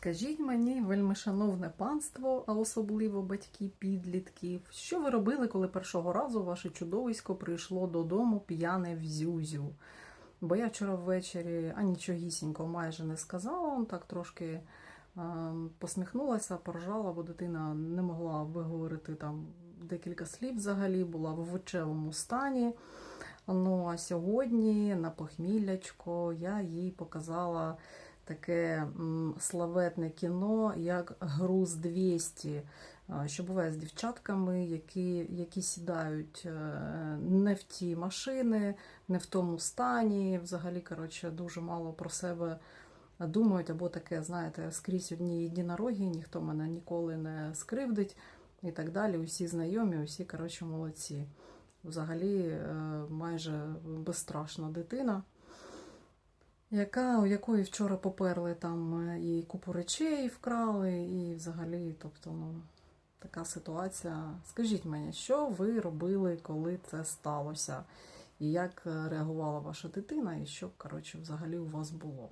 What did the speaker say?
Скажіть мені, вельмишановне панство, а особливо батьки підлітків, що ви робили, коли першого разу ваше чудовисько прийшло додому п'яне в зюзю? Бо я вчора ввечері а нічогісінько майже не сказала, так трошки е, посміхнулася, поржала, бо дитина не могла виговорити там декілька слів взагалі, була в вочевому стані. Ну а сьогодні на похміллячко я їй показала таке славетне кіно, як Груз 200, що буває з дівчатками, які, які сідають е, не в ті машини, не в тому стані. Взагалі, коротше, дуже мало про себе думають, або таке, знаєте, скрізь одні єдинороги, ніхто мене ніколи не скривдить і так далі. Усі знайомі, усі, коротше, молодці. Взагалі, е, майже безстрашна дитина яка, у якої вчора поперли там е, і купу речей вкрали, і взагалі, тобто, ну, така ситуація. Скажіть мені, що ви робили, коли це сталося? І як е, реагувала ваша дитина, і що, коротше, взагалі у вас було?